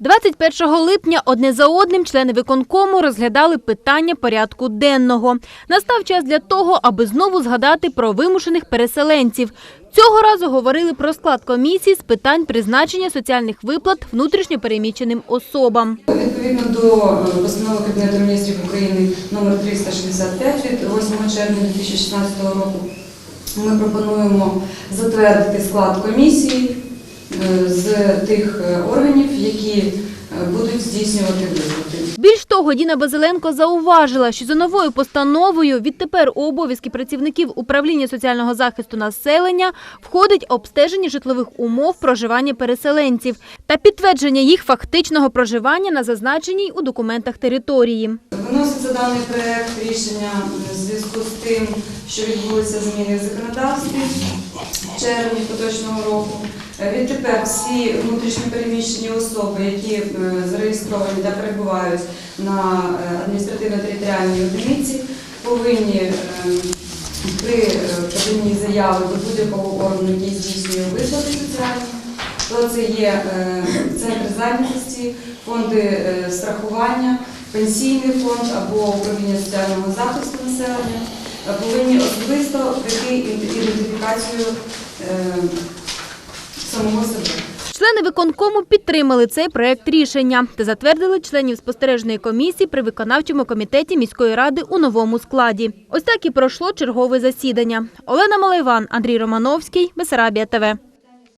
21 липня одне за одним члени виконкому розглядали питання порядку денного. Настав час для того, аби знову згадати про вимушених переселенців. Цього разу говорили про склад комісії з питань призначення соціальних виплат внутрішньопереміщеним особам. Відповідно до е, постанови Кабінету міністрів України номер 365 від 8 червня 2016 року ми пропонуємо затвердити склад комісії з тих е, органів, які е, будуть здійснювати виплати. Більш того, Діна Базиленко зауважила, що за новою постановою відтепер у обов'язки працівників управління соціального захисту населення входить обстеження житлових умов проживання переселенців та підтвердження їх фактичного проживання на зазначеній у документах території. Виноситься даний проект рішення в зв'язку з тим, що відбулися зміни в законодавстві червні поточного року. Е, Відтепер всі внутрішньо переміщені особи, які е, зареєстровані та перебувають на е, адміністративно-територіальній одиниці, повинні при поданні заяви до будь-якого органу, який здійснює виплати соціальні, то це є центри зайнятості, фонди страхування, пенсійний фонд або управління соціального захисту населення, повинні особисто пройти ідентифікацію е, самого себе. Члени виконкому підтримали цей проект рішення та затвердили членів спостережної комісії при виконавчому комітеті міської ради у новому складі. Ось так і пройшло чергове засідання. Олена Малайван, Андрій Романовський, Бесарабія ТВ.